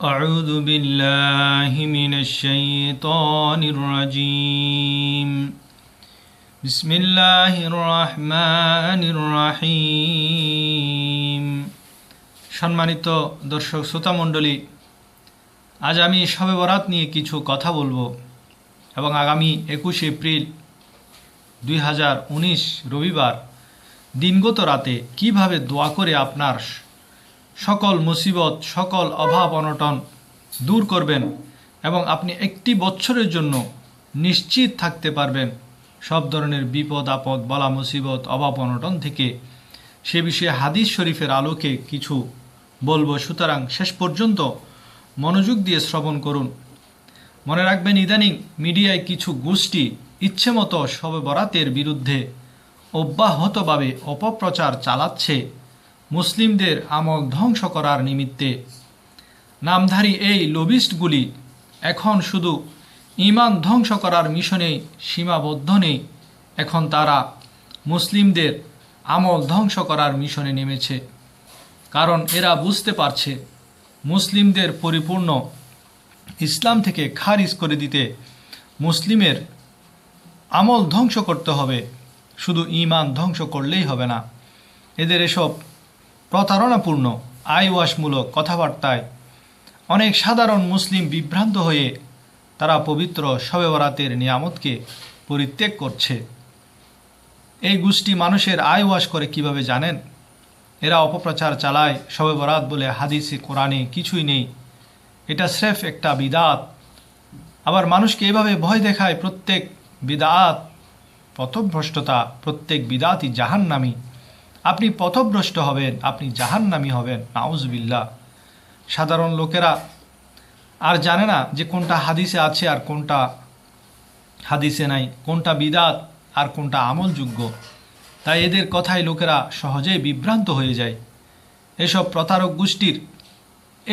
أعوذ بالله من الشيطان الرجيم بسم الله الرحمن الرحيم সম্মানিত দর্শক শ্রোতা মণ্ডলী আজ আমি শবে বরাত নিয়ে কিছু কথা বলবো এবং আগামী একুশে এপ্রিল দুই হাজার উনিশ রবিবার দিনগত রাতে কিভাবে দোয়া করে আপনার সকল মুসিবত, সকল অভাব অনটন দূর করবেন এবং আপনি একটি বছরের জন্য নিশ্চিত থাকতে পারবেন। সব ধরনের বিপদ, আপদ, বলা মুসিবত, অভাব অনটন থেকে সে বিষয়ে হাদিস শরীফের আলোকে কিছু বলব। সুতরাং শেষ পর্যন্ত মনোযোগ দিয়ে শ্রবণ করুন। মনে রাখবেন, ইদানিং মিডিয়ায় কিছু গোষ্ঠী ইচ্ছেমতো শবে বরাতের বিরুদ্ধে অব্যাহতভাবে অপপ্রচার চালাচ্ছে। মুসলিমদের আমল ধ্বংস করার নিমিত্তে। নামধারী এই লবিস্টগুলি এখন শুধু ইমান ধ্বংস করার মিশনেই সীমাবদ্ধ নেই, এখন তারা মুসলিমদের আমল ধ্বংস করার মিশনে নেমেছে। কারণ এরা বুঝতে পারছে, মুসলিমদের পরিপূর্ণ ইসলাম থেকে খারিজ করে দিতে মুসলিমের আমল ধ্বংস করতে হবে, শুধু ইমান ধ্বংস করলেই হবে না। এদের এসব প্রতারণাপূর্ণ, আইওয়াশমূলক কথাবার্তায় অনেক সাধারণ মুসলিম বিভ্রান্ত হয়ে তারা পবিত্র শবে বরাতের নিয়ামতকে পরিত্যাগ করছে। এই গোষ্ঠী মানুষের আইওয়াশ করে কীভাবে জানেন? এরা অপপ্রচার চালায় শবে বরাত বলে হাদিসে, কোরআনে কিছুই নেই। এটা স্রেফ একটা বিদাত। আবার মানুষকে এভাবে ভয় দেখায় প্রত্যেক বিদাত পথভ্রষ্টতা প্রত্যেক বিদাতই জাহান্নামী। আপনি পথভ্রষ্ট হবেন, আপনি জাহান্নামী হবেন নাউজবিল্লা সাধারণ লোকেরা আর জানে না যে কোনটা হাদিসে আছে আর কোনটা হাদিসে নাই, কোনটা বিদাত আর কোনটা আমলযোগ্য। তাই এদের কথায় লোকেরা সহজেই বিভ্রান্ত হয়ে যায়। এসব প্রতারক গোষ্ঠীর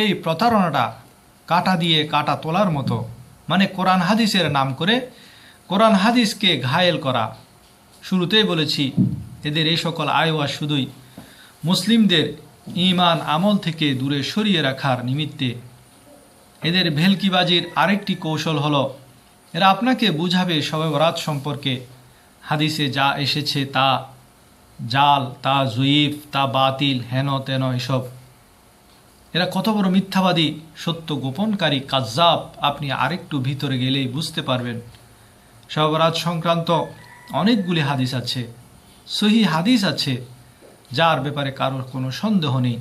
এই প্রতারণাটা কাটা দিয়ে কাটা তোলার মতো। মানে কোরআন হাদিসের নাম করে কোরআন হাদিসকে ঘায়েল করা। শুরুতেই বলেছি এদের এই সকল আয়োয়া শুধুই মুসলিমদের ইমান আমল থেকে দূরে সরিয়ে রাখার নিমিত্তে। এদের ভেলকিবাজির আরেকটি কৌশল হলো, এরা আপনাকে বুঝাবে শবে বরাত সম্পর্কে। হাদিসে যা এসেছে তা জাল, তা জয়ীফ তা বাতিল, হেন তেন এসব। এরা কত বড় মিথ্যাবাদী, সত্য গোপনকারী, কাজ্জাব, আপনি আরেকটু ভিতরে গেলেই বুঝতে পারবেন। শবরাত সংক্রান্ত অনেকগুলি হাদিস আছে। সহি হাদিস আছে, যার ব্যাপারে কারোর কোনো সন্দেহ নেই।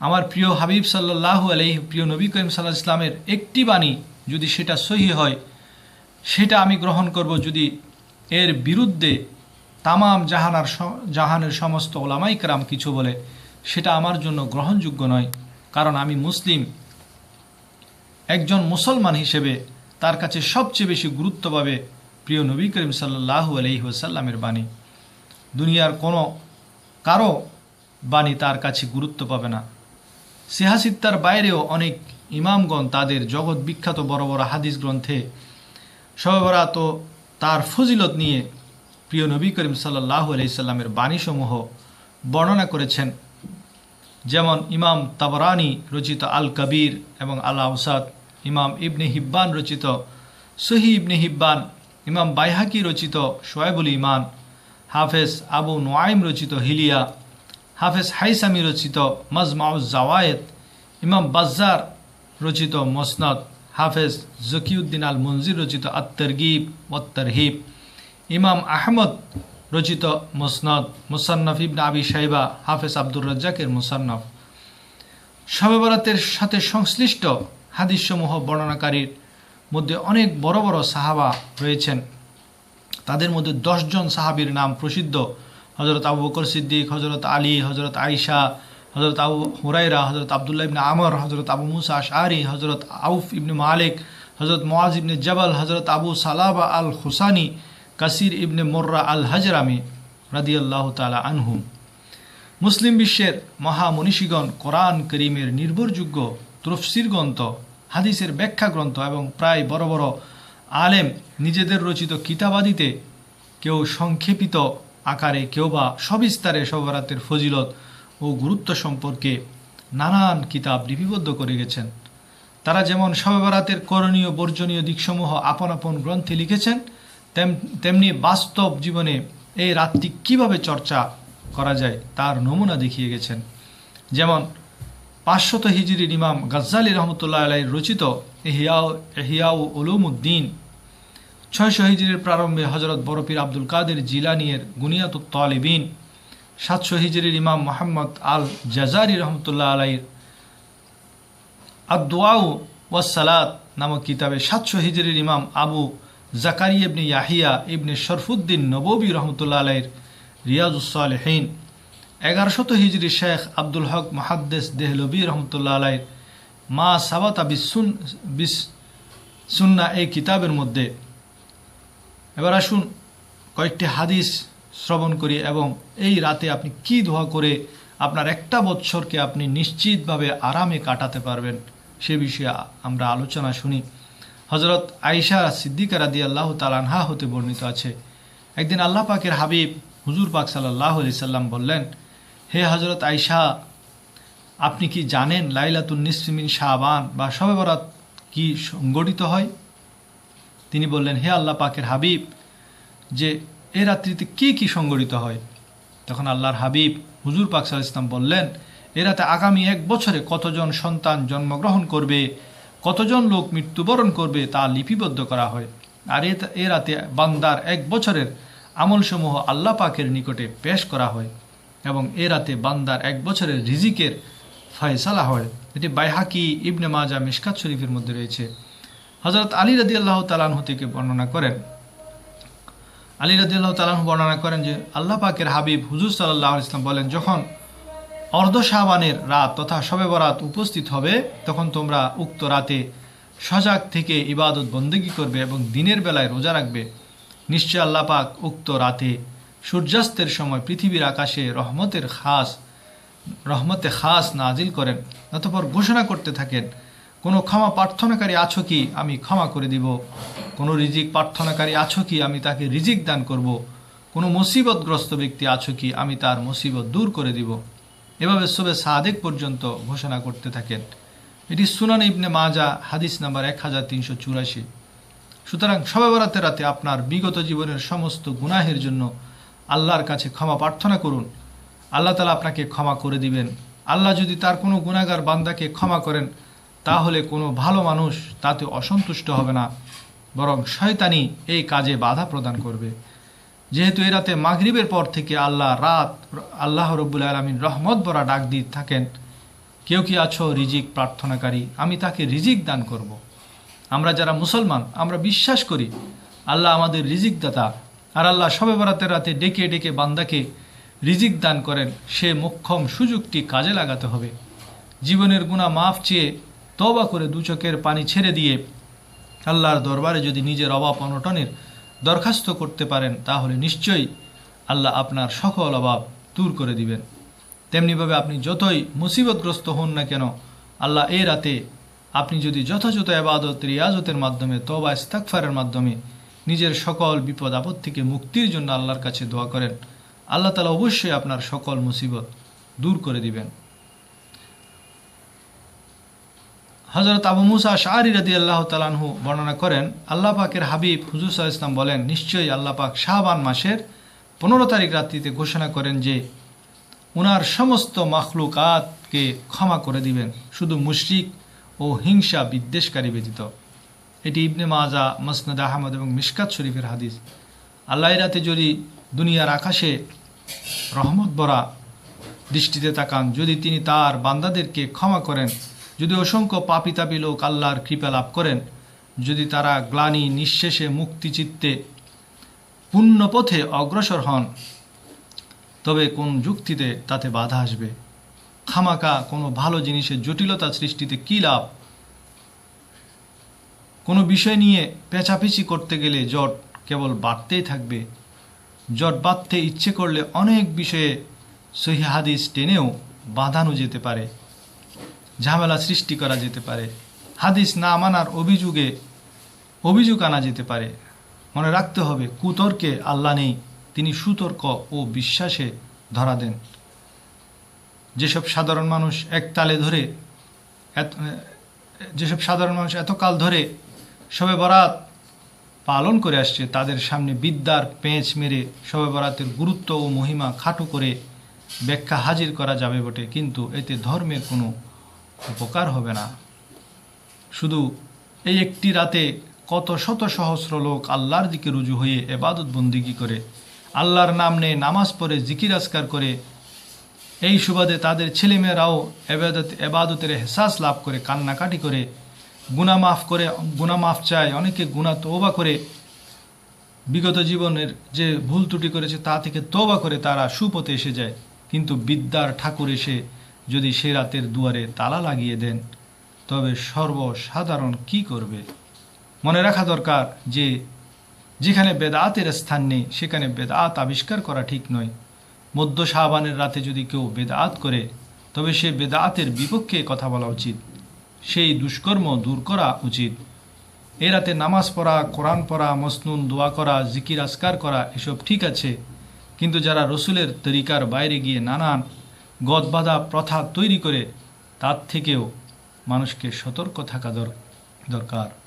আমার প্রিয় হাবিব সাল্লাহ আলহি প্রিয় নবী করিম সাল্লাহ ইসলামের একটি বাণী, যদি সেটা সহি হয়, সেটা আমি গ্রহণ করব যদি এর বিরুদ্ধে তামাম জাহানার জাহানের সমস্ত ওলামাইকরাম কিছু বলে, সেটা আমার জন্য গ্রহণযোগ্য নয়। কারণ আমি মুসলিম। একজন মুসলমান হিসেবে তার কাছে সবচেয়ে বেশি গুরুত্ব পাবে প্রিয় নবী করিম সাল্লাহু আলহিহাসাল্লামের বাণী। দুনিয়ার কোনো কারও বাণী তার কাছে গুরুত্ব পাবে না। সিহাসিত্তার বাইরেও অনেক ইমামগণ তাদের জগৎ বিখ্যাত বড় বড় হাদিস গ্রন্থে সবরাত তার ফজিলত নিয়ে প্রিয় নবী করিম সাল্লাহ আলাইসাল্লামের বাণীসমূহ বর্ণনা করেছেন। যেমন ইমাম তাবরানি রচিত আল কবির এবং আল আউসাদ ইমাম ইবনে হিব্বান রচিত সহি ইবনে হিব্বান ইমাম বাইহাকি রচিত শোয়েবুল ইমান, হাফেজ আবু নোয়াইম রচিত হিলিয়া, হাফেজ হাইসামি রচিত মজমাউজ জাওয়ায়েদ, ইমাম বাজ্জার রচিত মসনদ, হাফেজ জকিউদ্দিন আল মঞ্জির রচিত আত্তরগিব ওত্তরহিব ইমাম আহমদ রচিত মুসনদ, মুসান্নফ ইবনা আবি সাইবা হাফেজ আব্দুর রাজ্জাকের মুসান্নফ। শবে বরাতের সাথে সংশ্লিষ্ট হাদিসসমূহ বর্ণনাকারীর মধ্যে অনেক বড় বড় সাহাবা রয়েছেন। তাদের মধ্যে দশজন সাহাবির নাম প্রসিদ্ধ। হজরত আবু বকর সিদ্দিক হজরত আলী হজরত আইসা হজরত আবু হুরাইরা হজরত আবদুল্লাহ ইবনে আমর হজরত আবু মুসা আশআরি হজরত আউফ ইবনে মালিক হজরত মোয়াজ ইবনে জবল হজরত আবু সালাবা আল হুসানি কাসির ইবনে মোর্রা আল হজরামি রাদিয়াল্লাহ তালা আনহুম মুসলিম বিশ্বের মহামনীষীগণ কোরআন করিমের নির্ভরযোগ্য তফসির গ্রন্থ হাদিসের ব্যাখ্যা গ্রন্থ এবং প্রায় বড় বড় আলেম নিজেদের রচিত কিতাবাদিতে কেউ সংক্ষেপিত আকারে কেউ বা সবিস্তারে সবরাতের ফজিলত ও গুরুত্ব সম্পর্কে নানান কিতাব লিপিবদ্ধ করে গেছেন। তারা যেমন শবে বরাতের করণীয় বর্জনীয় দিকসমূহ আপন আপন গ্রন্থে লিখেছেন, তেম, তেমনি বাস্তব জীবনে এই রাতটি কীভাবে চর্চা করা যায় তার নমুনা দেখিয়ে গেছেন। যেমন পাঁচশত হিজরির ইমাম গাজ্জালি রহমতুল্লাহ আলাই রচিত এহিয়াও এহিয়াউ উলুমুদ্দিন। ছয়শো হিজরির প্রারম্ভে হজরত বরফির আব্দুল কাদের জিলানিয়ের গুনিয়াত তালিবিন। সাতশো হিজরির ইমাম মোহাম্মদ আল জাজারি রহমতুল্লাহ আলাইর আদোয়াউ ওয়াসালাত নামক কিতাবে সাতশো হিজরির ইমাম আবু জাকারি ইবনে ইয়াহিয়া ইবনে শরফুদ্দিন নববী রহমতুল্লাহ আলাইর রিয়াজুসালহীন এগারোশত হিজরি শেখ আব্দুল হক মহাদ্দেস দেহলবী রহমতুল্লাহ আলাইর মা সাবাতা বিসুন বিস সুন্না এই কিতাবের মধ্যে। এবার আসুন কয়েকটি হাদিস শ্রবণ করি এবং এই রাতে আপনি কি দোয়া করে আপনার একটা বৎসরকে আপনি নিশ্চিতভাবে আরামে কাটাতে পারবেন সে বিষয়ে আমরা আলোচনা শুনি। হজরত আইসা সিদ্দিকা রাদি আল্লাহ তালানহা হতে বর্ণিত আছে। একদিন আল্লাহ পাকের হাবিব হুজুর পাক সাল্লাহ আলি সাল্লাম বললেন হে হজরত আইসা আপনি কি জানেন লাইলাতুল নিসমিন শাহবান বা শবে বরাত কি সংগঠিত হয়? তিনি বললেন, হে আল্লাহ পাকের হাবিব, যে এ রাত্রিতে কি কি সংগঠিত হয়? তখন আল্লাহর হাবিব হুজুর পাক সাল ইসলাম বললেন, এ রাতে আগামী এক বছরে কতজন সন্তান জন্মগ্রহণ করবে, কতজন লোক মৃত্যুবরণ করবে তা লিপিবদ্ধ করা হয়। আর এ রাতে বান্দার এক বছরের আমলসমূহ আল্লাহ পাকের নিকটে পেশ করা হয়। এবং এ রাতে বান্দার এক বছরের রিজিকের ফয়সালা হয়। এটি বাইহাকি ইবনে মাজা মিশকাত শরীফের মধ্যে রয়েছে। হজরত আলী রাদি আল্লাহ তালাহ থেকে বর্ণনা করেন। আলী রাদি আল্লাহ তালাহ বর্ণনা করেন যে, আল্লাহ পাকের হাবিব হুজুর সাল্লাহ ইসলাম বলেন, যখন অর্ধ শাহবানের রাত তথা শবে বরাত উপস্থিত হবে, তখন তোমরা উক্ত রাতে সজাগ থেকে ইবাদত বন্দেগী করবে এবং দিনের বেলায় রোজা রাখবে। নিশ্চয় আল্লাহ পাক উক্ত রাতে সূর্যাস্তের সময় পৃথিবীর আকাশে রহমতের খাস, রহমতে খাস নাজিল করেন। অতপর ঘোষণা করতে থাকেন, কোনো ক্ষমা প্রার্থনাকারী আছো কি? আমি ক্ষমা করে দিব। কোনো রিজিক প্রার্থনাকারী আছো কি? আমি তাকে রিজিক দান করব। কোনো মুসিবতগ্রস্ত ব্যক্তি আছো কি? আমি তার মুসিবত দূর করে দিব। এভাবে সবে সাদেক পর্যন্ত ঘোষণা করতে থাকেন। এটি সুনান ইবনে মাজা, হাদিস নাম্বার এক হাজার তিনশো চুরাশি। সুতরাং সবে বরাতে রাতে আপনার বিগত জীবনের সমস্ত গুনাহের জন্য আল্লাহর কাছে ক্ষমা প্রার্থনা করুন। আল্লাহ তালা আপনাকে ক্ষমা করে দিবেন। আল্লাহ যদি তার কোনো গুণাগার বান্দাকে ক্ষমা করেন, তাহলে কোনো ভালো মানুষ তাতে অসন্তুষ্ট হবে না, বরং শয়তানি এই কাজে বাধা প্রদান করবে। যেহেতু এ রাতে মাগরিবের পর থেকে আল্লাহ রাত, আল্লাহ রব্বুল আলমিন রহমত বরা ডাক দিয়ে থাকেন, কেউ কি আছো রিজিক প্রার্থনাকারী? আমি তাকে রিজিক দান করব। আমরা যারা মুসলমান, আমরা বিশ্বাস করি, আল্লাহ আমাদের রিজিক দাতা আর আল্লাহ সবে বরাতের রাতে ডেকে ডেকে বান্দাকে রিজিক দান করেন। সে মোক্ষম সুযোগটি কাজে লাগাতে হবে। জীবনের গুণা মাফ চেয়ে তবা করে দু চোখের পানি ছেড়ে দিয়ে আল্লাহর দরবারে যদি নিজের অভাব অনটনের দরখাস্ত করতে পারেন, তাহলে নিশ্চয়ই আল্লাহ আপনার সকল অভাব দূর করে দিবেন। তেমনিভাবে আপনি যতই মুসিবতগ্রস্ত হন না কেন, আল্লাহ এই রাতে আপনি যদি যথাযথ আবাদত রিয়াজতের মাধ্যমে তবা ইস্তাকফারের মাধ্যমে নিজের সকল বিপদ আপদ থেকে মুক্তির জন্য আল্লাহর কাছে দোয়া করেন। আল্লাহ তালা অবশ্যই আপনার সকল মুসিবত দূর করে দিবেন। হজরত আবু মুসা শাহরি রাদি আল্লাহ তালানহু বর্ণনা করেন, আল্লাহ পাকের হাবিব হুজুর সাল ইসলাম বলেন, নিশ্চয়ই আল্লাহ পাক শাহবান মাসের পনেরো তারিখ রাত্রিতে ঘোষণা করেন যে, উনার সমস্ত মাখলুকাতকে ক্ষমা করে দিবেন। শুধু মুশরিক ও হিংসা বিদ্বেষকারী ব্যতীত। এটি ইবনে মাজা, মসনদ আহমদ এবং মিশকাত শরীফের হাদিস। আল্লাহ রাতে যদি দুনিয়ার আকাশে রহমত বরা দৃষ্টিতে তাকান, যদি তিনি তার বান্দাদেরকে ক্ষমা করেন, যদি অসংখ্য পাপি তাপি লোক আল্লাহর কৃপা লাভ করেন, যদি তারা গ্লানি, নিঃশেষে মুক্তিচিত্তে পুণ্য পথে অগ্রসর হন, তবে কোন যুক্তিতে তাতে বাধা আসবে? খামাকা কোনো ভালো জিনিসের জটিলতা সৃষ্টিতে কী লাভ? কোনো বিষয় নিয়ে পেঁচাপেচি করতে গেলে জট কেবল বাড়তেই থাকবে। জট বাঁধতে ইচ্ছে করলে অনেক বিষয়ে সহি হাদিস টেনেও বাঁধানো যেতে পারে, ঝামেলা সৃষ্টি করা যেতে পারে, হাদিস না মানার অভিযোগে অভিযোগ আনা যেতে পারে। মনে রাখতে হবে, কুতর্কে আল্লাহ নেই, তিনি সুতর্ক ও বিশ্বাসে ধরা দেন। যেসব সাধারণ মানুষ এক তালে ধরে যেসব সাধারণ মানুষ এতকাল ধরে শবে বরাত পালন করে আসছে, তাদের সামনে বিদ্যার পেঁচ মেরে শবে বরাতের গুরুত্ব ও মহিমা খাটো করে ব্যাখ্যা হাজির করা যাবে বটে, কিন্তু এতে ধর্মের কোনো উপকার হবে না। শুধু এই একটি রাতে কত শত সহস্র লোক আল্লাহর দিকে রুজু হয়ে এবাদত বন্দিগি করে, আল্লাহর নাম নিয়ে নামাজ পড়ে জিকির আসকার করে, এই সুবাদে তাদের ছেলেমেয়েরাও এবাদত এবাদতের হেসাস লাভ করে, কান্নাকাটি করে গুনা মাফ করে গুনা মাফ চায়, অনেকে গুনা তৌবা করে। বিগত জীবনের যে ভুল ত্রুটি করেছে, তা থেকে তৌবা করে তারা সুপথে এসে যায়। কিন্তু বিদ্যার ঠাকুর এসে যদি সে রাতের দুয়ারে তালা লাগিয়ে দেন, তবে সর্বসাধারণ কি করবে? মনে রাখা দরকার যে, যেখানে বেদাতের স্থান নেই, সেখানে বেদাত আবিষ্কার করা ঠিক নয়। মধ্য শাহবানের রাতে যদি কেউ বেদাত করে, তবে সে বেদাতের বিপক্ষে কথা বলা উচিত। সেই দুষ্কর্ম দূর করা উচিত। এ রাতে নামাজ পড়া, কোরআন পড়া, মসনুন, দোয়া করা, জিকির আসকার করা, এসব ঠিক আছে। কিন্তু যারা রসুলের তরিকার বাইরে গিয়ে নানান গদবাধা প্রথা তৈরি করে, তার থেকেও মানুষকে সতর্ক থাকা দর- দরকার।